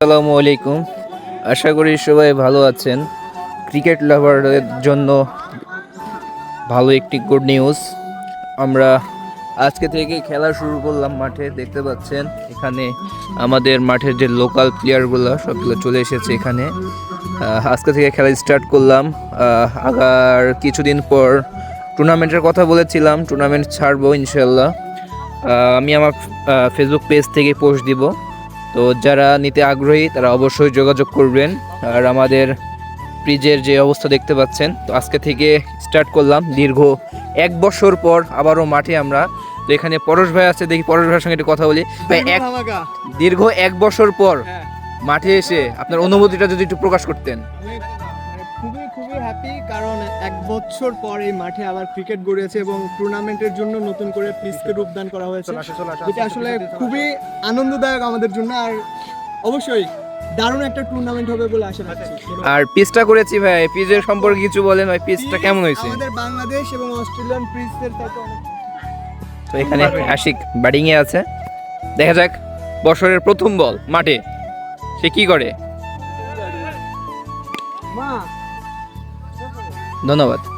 আসসালামু আলাইকুম। আশা করি সবাই ভালো আছেন। ক্রিকেট লাভারদের জন্য ভালো একটি গুড নিউজ আমরা আজকে থেকে খেলা শুরু করলাম মাঠে, দেখতে পাচ্ছেন এখানে আমাদের মাঠের যে লোকাল প্লেয়ারগুলো সবগুলো চলে এসেছে এখানে। আজকে থেকে খেলা স্টার্ট করলাম। আগার কিছুদিন পর টুর্নামেন্টের কথা বলেছিলাম, টুর্নামেন্ট ছাড়বো ইনশাল্লাহ আমি আমার ফেসবুক পেজ থেকে পোস্ট দিব। তো যারা নিতে আগ্রহী তারা অবশ্যই যোগাযোগ করবেন। আর আমাদের ফ্রিজের যে অবস্থা দেখতে পাচ্ছেন তো আজকে থেকে স্টার্ট করলাম। দীর্ঘ এক বছর পর আবারও মাঠে আমরা। তো এখানে পরশ ভাই আছে দেখি পরশ ভাইয়ের সঙ্গে একটু কথা বলি। এক দীর্ঘ এক বছর পর হ্যাঁ, মাঠে এসে আপনার অনুভূতিটা যদি একটু প্রকাশ করতেন। খুবই খুবই হ্যাপি কারণ এক বছর পর এই মাঠে আবার ক্রিকেট গড়িয়েছে এবং টুর্নামেন্টের জন্য নতুন করে পিচকে রূপদান করা হয়েছে। যেটা আসলে খুবই আনন্দদায়ক আমাদের জন্য আর অবশ্যই দারুণ একটা টুর্নামেন্ট হবে বলে আশা রাখছি। আর পিচটা করেছি ভাই পিচের সম্পর্কে কিছু বলেন ভাই পিচটা কেমন হয়েছে? আমাদের বাংলাদেশ এবং অস্ট্রেলিয়ান পিচের অনেক তো এখানে আশিক ব্যাটিংয়ে আছে। দেখা যাক বছরের প্রথম বল মাঠে সে কি করে? মা ধন্যবাদ।